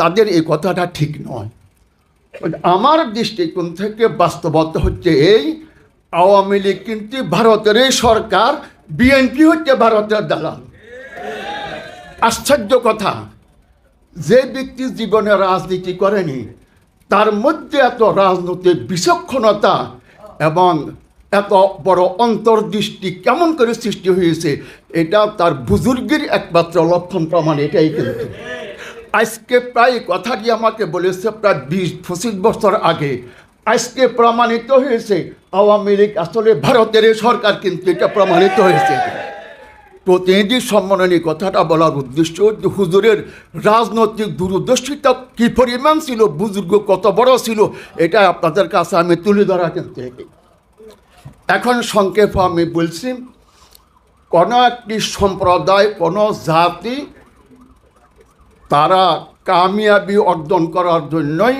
তাদের এই কথাটা ঠিক নয়। আমার দৃষ্টিকোণ থেকে বাস্তবতা হচ্ছে এই, আওয়ামী লীগ কিন্তু ভারতের এই সরকার, বিএনপি হচ্ছে ভারতের দালাল। আশ্চর্য কথা, যে ব্যক্তি জীবনে রাজনীতি করেনি, তার মধ্যে এত রাজনৈতিক বিচক্ষণতা এবং এত বড় অন্তর্দৃষ্টি কেমন করে সৃষ্টি হয়েছে, এটা তার বুজুর্গের একমাত্র লক্ষণ প্রমাণ এটাই কিন্তু। আজকে প্রায় কথাটি আমাকে বলেছে প্রায় বিশ, পঁচিশ বছর আগে। আজকে প্রমাণিত হয়েছে, আওয়ামী লীগ আসলে ভারতের সরকার কিন্তু এটা প্রমাণিত হয়েছে। প্রতিনিধি সম্মেলনে কথাটা বলার উদ্দেশ্য যে হুজুরের রাজনৈতিক দূরদর্শিতা কী পরিমাণ ছিল, বুজুর্গ কত বড় ছিল, এটা আপনাদের কাছে আমি তুলে ধরা কিন্তু এখন সংক্ষেপে আমি বলছি, কোনো একটি সম্প্রদায়, কোনো জাতি তারা কামিয়াবি অর্জন করার জন্যই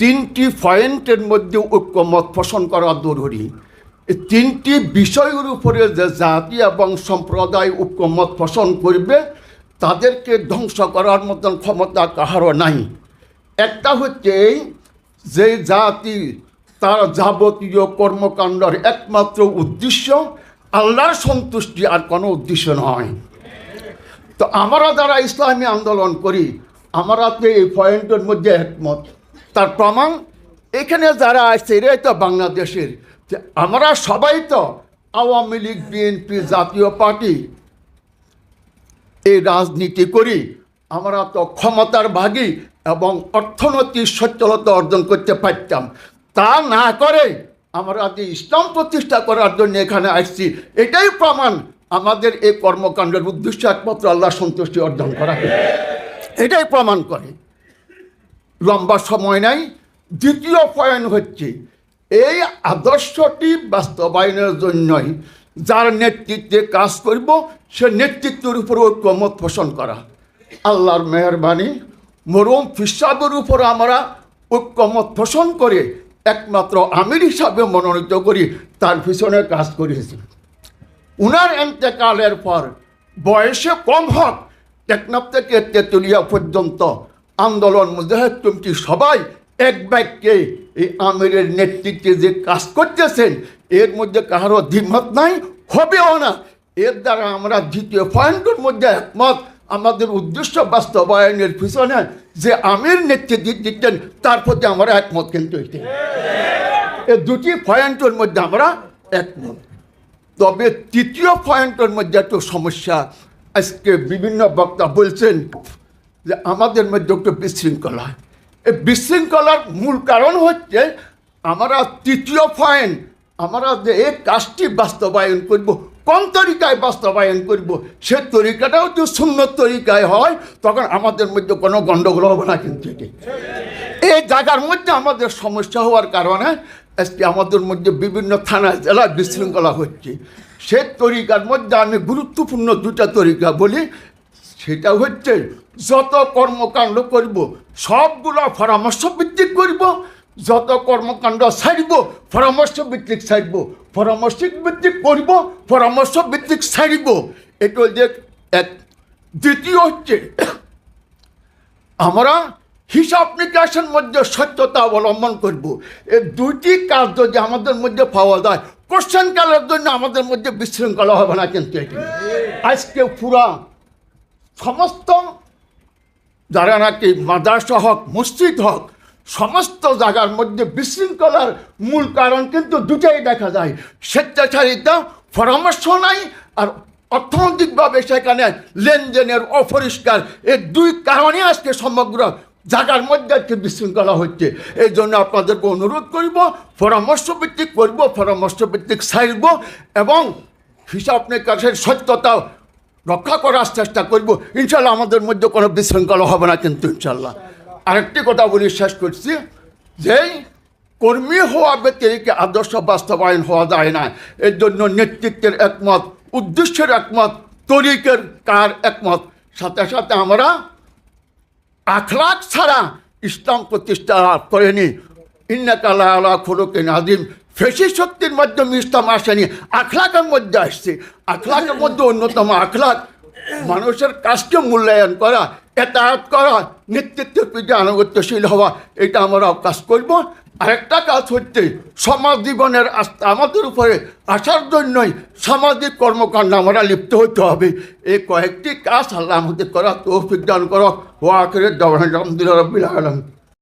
তিনটি পয়েন্টের মধ্যে ঐক্যমত পোষণ করা জরুরি। তিনটি বিষয়ের উপরে যে জাতি এবং সম্প্রদায় ঐক্যমত পোষণ করবে, তাদেরকে ধ্বংস করার মতন ক্ষমতা কাহারও নাই। একটা হচ্ছে যে জাতি তার যাবতীয় কর্মকাণ্ডের একমাত্র উদ্দেশ্য আল্লাহর সন্তুষ্টি আর কোনো উদ্দেশ্য নয়। তো আমরা যারা ইসলামী আন্দোলন করি, আমরা তো এই পয়েন্টের মধ্যে একমত। তার প্রমাণ, এখানে যারা আসছে, এরাই তো বাংলাদেশের। যে আমরা সবাই তো Awami League, BNP Jatiya Party এই রাজনীতি করি। আমরা তো ক্ষমতার ভাগী এবং অর্থনৈতিক সচ্ছলতা অর্জন করতে পারতাম। তা না করে আমরা যে ইসলাম প্রতিষ্ঠা করার জন্য এখানে আসছি, এটাই প্রমাণ আমাদের এই কর্মকাণ্ডের উদ্দেশ্য একমাত্র আল্লাহ সন্তুষ্টি অর্জন করা। এটাই প্রমাণ করে। লম্বা সময় নাই, দ্বিতীয় পয়েন্ট হচ্ছে, এই আদর্শটি বাস্তবায়নের জন্যই যার নেতৃত্বে কাজ করব, সে নেতৃত্বের উপর ঐক্যমত পোষণ করা। আল্লাহর মেহরবানি মরম ফিসাবের উপর আমরা ঐক্যমত পোষণ করে একমাত্র আমির হিসাবে মনোনীত করি, তার পিছনে কাজ করেছি। উনার এন্তেকালের পর বয়সে কম হোক, টেকনাফ থেকে তেতুলিয়া পর্যন্ত আন্দোলন মুজাহিদ কমিটি সবাই এক বাক্যে এই আমিরের নেতৃত্বে যে কাজ করতেছেন, এর মধ্যে কারও দ্বিমত নাই, হবেও না। এর দ্বারা আমরা দ্বিতীয় পয়েন্টের মধ্যে একমত। আমাদের উদ্দেশ্য বাস্তবায়নের পিছনে যে আমির নেতৃত্ব দিতেন, তার প্রতি আমরা একমত কিন্তু এই দুটি পয়েন্টের মধ্যে আমরা একমত। তবে তৃতীয় পয়েন্টের মধ্যে একটু সমস্যা। আজকে বিভিন্ন বক্তা বলছেন যে আমাদের মধ্যে একটু বিশৃঙ্খলা। এই বিশৃঙ্খলার মূল কারণ হচ্ছে আমরা তৃতীয় পয়েন্ট, আমরা যে এই কাজটি বাস্তবায়ন করব, কোন তরিকায় বাস্তবায়ন করব, সে তরিকাটাও যদি সুন্দর তরিকায় হয়, তখন আমাদের মধ্যে কোনো গণ্ডগোল হবে না কিন্তু এই জায়গার মধ্যে আমাদের সমস্যা হওয়ার কারণে আজকে আমাদের মধ্যে বিভিন্ন থানা জেলায় বিশৃঙ্খলা হচ্ছে। সে তরিকার মধ্যে আমি গুরুত্বপূর্ণ দুটা তরিকা বলি। সেটা হচ্ছে যত কর্মকাণ্ড করব, সবগুলো পরামর্শ ভিত্তিক করব। যত কর্মকাণ্ড ছাড়ব পরামর্শ ভিত্তিক ছাড়ব পরামর্শ ভিত্তিক করব, পরামর্শ ভিত্তিক ছাড়ব এটা যে এক দ্বিতীয় হচ্ছে, আমরা হিসাব নিকাশের মধ্যে সত্যতা অবলম্বন করব। এই দুইটি কাজ যদি আমাদের মধ্যে পাওয়া যায় কোশ্চেন কালের জন্য আমাদের মধ্যে বিশৃঙ্খলা হবে না কিন্তু এটি। আজকে পুরা সমস্ত যারা নাকি মাদ্রাসা হোক, মসজিদ হোক, সমস্ত জায়গার মধ্যে বিশৃঙ্খলার মূল কারণ কিন্তু দুটাই দেখা যায়। স্বেচ্ছাচারিতা, পরামর্শ নাই আর অর্থনৈতিকভাবে সেখানে লেনদেনের অপরিষ্কার। এই দুই কারণে আজকে সমগ্র জায়গার মধ্যে আজকে বিশৃঙ্খলা হচ্ছে। এই জন্য আপনাদেরকে অনুরোধ করব পরামর্শ ভিত্তিক করব পরামর্শ ভিত্তিক সাইব এবং হিসাব নিকাশের সত্যতা রক্ষা করার চেষ্টা করব। ইনশাল্লাহ আমাদের মধ্যে কোনো বিশৃঙ্খলা হবে না কিন্তু ইনশাল্লাহ আরেকটি কথা বলি, শেষ করছি যে কর্মী হওয়া ব্যক্তিকে আদর্শ বাস্তবায়ন হওয়া যায় না, এর জন্য নেতৃত্বের একমত, উদ্দেশ্যের একমত, তরিকের কার একমত, সাথে সাথে আমরা আখলাক ছাড়া ইসলাম প্রতিষ্ঠা করেনি। ইন্নাকাল্লা আল্লাহ খুরুকে নাজিম ফেসি শক্তির মাধ্যমে ইসলাম আসেনি। আখলাকের মধ্যে আসছে। আখলাকের মধ্যে অন্যতম আখলাক মানুষের কাজকে মূল্যায়ন করা, এতায়াত করা নেতৃত্বের প্রতি আনুগত্যশীল হওয়া, এটা আমরা কাজ করব। আরেকটা কাজ হচ্ছে সমাজ জীবনের আস্থা। আমাদের উপরে আসার জন্যই সামাজিক কর্মকাণ্ড আমরা লিপ্ত হতে হবে। এই কয়েকটি কাজ আল্লাহ আমাদের করা তৌফিক দান করো। ও আখের আলহামদুলিল্লাহ রাব্বিল আলামিন।